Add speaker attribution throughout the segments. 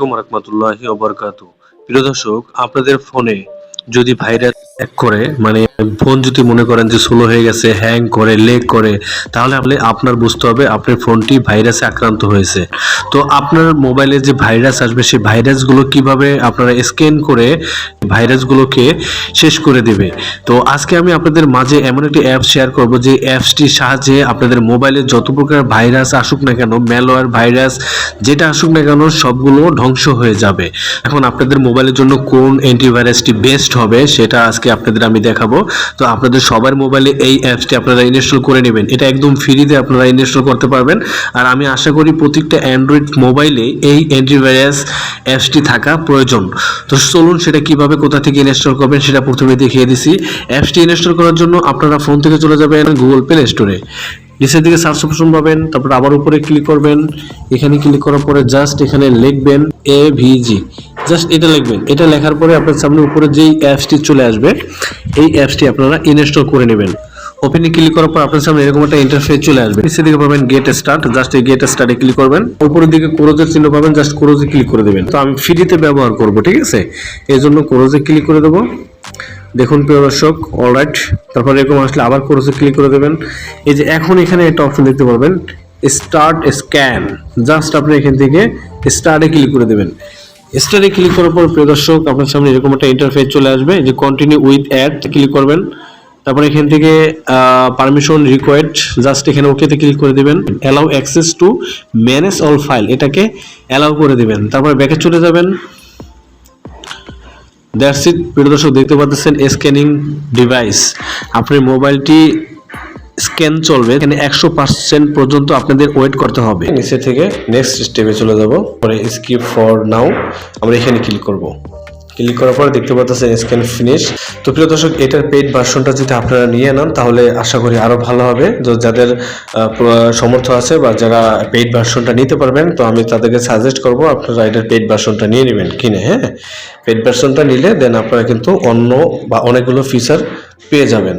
Speaker 1: আলাইকুম রহমতুল্লাহি ওবরকাত প্রিয় দর্শক আপনাদের ফোনে যদি ভাইরাস করে মানে ফোন যদি মনে করেন যে স্লো হয়ে গেছে হ্যাং করে লেগ করে, তাহলে আপনি, আপনার বুঝতে হবে আপনার ফোনটি ভাইরাসে আক্রান্ত হয়েছে। তো আপনার মোবাইলে যে ভাইরাস আসবে, সেই ভাইরাসগুলো কীভাবে আপনারা স্ক্যান করে ভাইরাসগুলোকে শেষ করে দেবে? তো আজকে আমি আপনাদের মাঝে এমন একটি অ্যাপ শেয়ার করব, যে অ্যাপসটির সাহায্যে আপনাদের মোবাইলে যত প্রকার ভাইরাস আসুক না কেন ম্যালওয়্যার ভাইরাস যেটা আসুক না কেন, সবগুলো ধ্বংস হয়ে যাবে। এখন আপনাদের মোবাইলের জন্য কোন অ্যান্টিভাইরাসটি বেস্ট হবে, সেটা আজকে আপনাদের আমি দেখাবো। তো আপনাদের সবার মোবাইলে এই অ্যাপসটি আপনারা ইনস্টল করে নেবেন। এটা একদম ফ্রিতে আপনারা ইনস্টল করতে পারবেন। আর আমি আশা করি প্রত্যেকটা অ্যান্ড্রয়েড মোবাইলে এই অ্যান্টিভাইরাস অ্যাপসটি থাকা প্রয়োজন। তো চলুন সেটা কীভাবে, কোথা থেকে ইনস্টল করবেন সেটা প্রথমে দেখিয়ে দিছি। অ্যাপসটি ইনস্টল করার জন্য আপনারা ফোন থেকে চলে যাবেন গুগল প্লে স্টোরে নিচের দিকে সার্চ অপশন পাবেন, তারপর আবার উপরে ক্লিক করবেন। এখানে ক্লিক করার পরে জাস্ট এখানে লিখবেন এ ভিজি জাস্ট এটা লিখবেন। এটা লেখার পরে আপনার সামনে উপরে যেই অ্যাপসটি চলে আসবে, এই অ্যাপসটি আপনারা ইনস্টল করে নেবেন। ওপেনে ক্লিক করার পর আপনার সামনে এরকম একটা ইন্টারফেস চলে আসবে। নিচের দিকে পাবেন গেট স্টার্ট জাস্ট এই গেট স্টার্টে ক্লিক করবেন। উপরের দিকে ক্রোজের চিহ্ন পাবেন জাস্ট ক্রোজে ক্লিক করে দেবেন। তো আমি ফ্রিতে ব্যবহার করব, ঠিক আছে? এই জন্য ক্রোজে ক্লিক করে দেবো। দেখুন প্রিয় দর্শক অলরাইট তারপর এরকম আসলে আবার কোর্সে ক্লিক করে দেবেন। এই যে এখন এখানে একটা অপশন দেখতে পারবেন স্টার্ট স্ক্যান জাস্ট আপনি এখান থেকে স্টার্টে ক্লিক করে দেবেন। স্টার্টে ক্লিক করার পর, প্রিয় দর্শক, আপনার সামনে এরকম একটা ইন্টারফেস চলে আসবে, যে কন্টিনিউ উইথ অ্যাড ক্লিক করবেন। তারপর এখান থেকে পারমিশন রিকোয়েস্ট জাস্ট এখানে ওকেতে ক্লিক করে দিবেন। Allow access to manage all file এটাকে অ্যালাউ করে দিবেন। তারপর ব্যাকে চলে যাবেন। দ্যাটস ইট প্রিয় দর্শক, দেখতে পাচ্ছেন স্ক্যানিং ডিভাইস আপনার মোবাইলটি স্ক্যান চলবে, এখানে একশো পার্সেন্ট পর্যন্ত আপনাদের ওয়েট করতে হবে। নিচে থেকে নেক্সট স্টেপে চলে যাব। পরে স্কিপ ফর নাও আমরা এখানে ক্লিক করব। ক্লিক করার পরে দেখতে পাচ্ছেন স্ক্যান ফিনিশ তো প্রিয় দর্শক, এটার পেইড ভার্সনটা যদি আপনারা নিয়ে নেন, তাহলে আশা করি আরও ভালো হবে। তো যাদের সমর্থ আছে বা যারা পেইড ভার্সনটা নিতে পারবেন, তো আমি তাদেরকে সাজেস্ট করব, আপনারা এটার পেইড ভার্সনটা নিয়ে নেবেন কিনে হ্যাঁ? পেইড ভার্সনটা নিলে দেন আপনারা কিন্তু অন্য বা অনেকগুলো ফিচার পেয়ে যাবেন।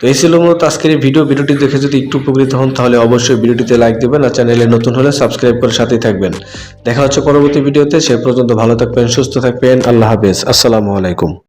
Speaker 1: তো এই ছিল মূলত আজকের এই ভিডিও। ভিডিওটি দেখে যদি একটু উপকৃত হন, তাহলে অবশ্যই ভিডিওটিতে লাইক দেবেন আর চ্যানেলে নতুন হলে সাবস্ক্রাইব করে সাথেই থাকবেন। দেখা হচ্ছে পরবর্তী ভিডিওতে। সে পর্যন্ত ভালো থাকবেন, সুস্থ থাকবেন। আল্লাহ হাফেজ। আসসালামু আলাইকুম।